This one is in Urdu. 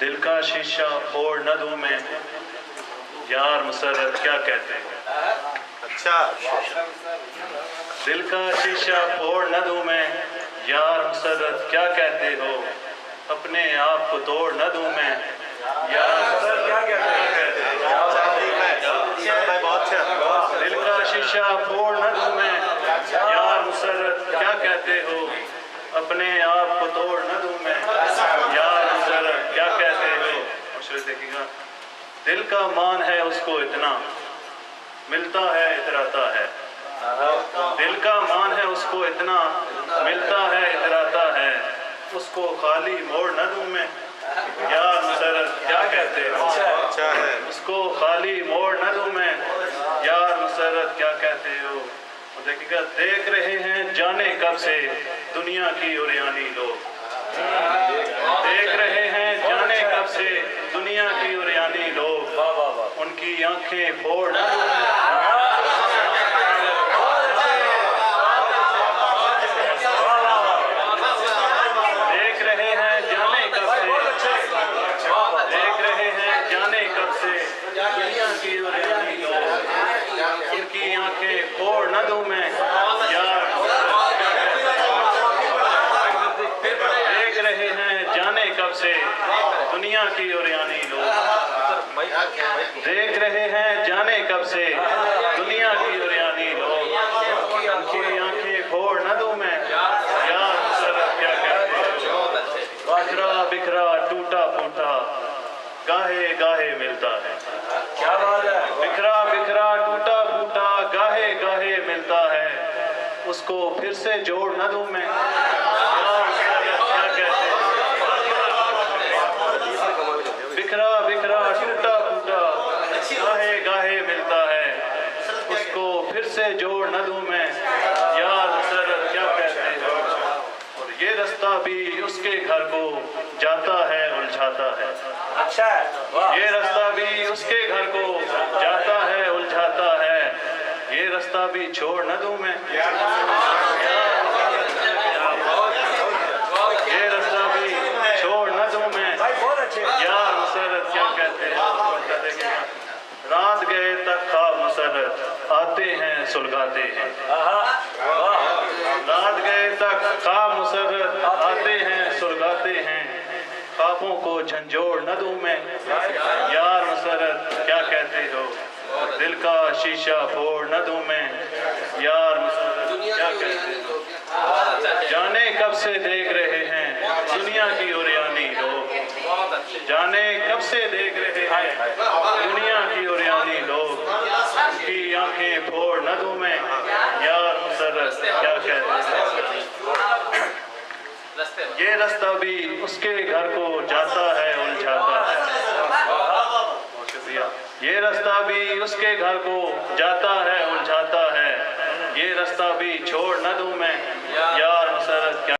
دل کا شیشہ پھوڑ نہ دوں میں۔ یار مسرت کیا کہتے ہیں؟ اچھا۔ دل کا شیشہ پھوڑ نہ دوں میں۔ یار مسرت کیا کہتے ہو؟ اپنے آپ کو توڑ نہ دوں میں۔ یار مسرت کیا کہتے اچھا دل کا شیشہ پھوڑ نہ دوں میں۔ یار مسرت کیا کہتے ہو؟ اپنے آپ کو توڑ نہ دوں میں یار مسرت کیا کہتے ہو دیکھیے گا۔ دل کا مان ہے اس کو اتنا۔ ملتا ہے اتراتا ہے۔ دل کا مان ہے اس کو اتنا۔ ملتا ہے اتراتا ہے۔ اس کو خالی موڑ نہ دوں میں یار مسرت کیا کہتے ہو اچھا ہے۔ اس کو خالی موڑ نہ دوں میں یار مسرت کیا کہتے ہو؟ اور دیکھیے گا دیکھ رہے ہیں جانے کب سے۔ دنیا کی اوریانی لوگ۔ دیکھ رہے ہیں جانے کب سے دنیا کی اوریانی لوگ، ان کی آنکھیں پھوڑ نہ دیکھ رہے ہیں جانے کب سے۔ دیکھ رہے ہیں جانے کب سے۔ دنیا کی اوریانی لوگ، ان کی آنکھیں پھوڑ نہ دوں میں یار دیکھ رہے ہیں جانے کب سے دنیا کی اوریانی لوگ۔ دیکھ رہے ہیں جانے کب سے۔ دنیا کی اوریانی لوگ۔ ان کی آنکھیں پھوڑ نہ دوں میں۔ یار مسرت کیا کہتے ہو بکھرا بکھرا ٹوٹا پھوٹا۔ گاہے گاہے ملتا ہے۔ کیا بات ہے؟ بکھرا بکھرا ٹوٹا پھوٹا گاہے گاہے ملتا ہے۔ اس کو پھر سے جوڑ نہ دوں میں یار مسرت کیا کہتے ہو بکھرا بکھرا ٹوٹا پھوٹا گاہے گاہے ملتا ہے اس کو پھر سے جوڑ نہ دوں میں یار مسرت کیا کہتے ہو اور یہ رستہ بھی اس کے گھر کو جاتا ہے الجھاتا ہے۔ اچھا یہ رستہ بھی اس کے گھر کو جاتا ہے الجھاتا ہے۔ یہ رستہ بھی چھوڑ نہ دوں میں۔ یہ رستہ بھی چھوڑ نہ دوں میں۔ بھائی بہت اچھے۔ یار مسرت کیا کہتے ہیں؟ رات گئے تک خواب مسرت آتے ہیں سلگاتے ہیں۔ رات گئے تک خواب مسرت آتے ہیں سلگاتے ہیں۔ خوابوں کو جھنجھوڑ نہ دوں میں۔ یار مسرت کیا کہتے ہو؟ دل کا شیشہ پھوڑ نہ دوں میں۔ یار مسرت کیا کہتے ہو؟ جانے کب سے دیکھ رہے ہیں؟ دنیا کی اوریانی لوگ۔ جانے کب سے دیکھ رہے ہیں؟ دنیا کی اوریانی لوگ۔ نہ دوں میں، یار مسرت کیا کہتے ہیں؟ یہ رستہ بھی اس کے گھر کو جاتا ہے، الجھاتا ہے۔ یہ رستہ بھی اس کے گھر کو جاتا ہے، الجھاتا ہے۔ یہ رستہ بھی چھوڑ نہ دوں میں۔ یار مسرت کیا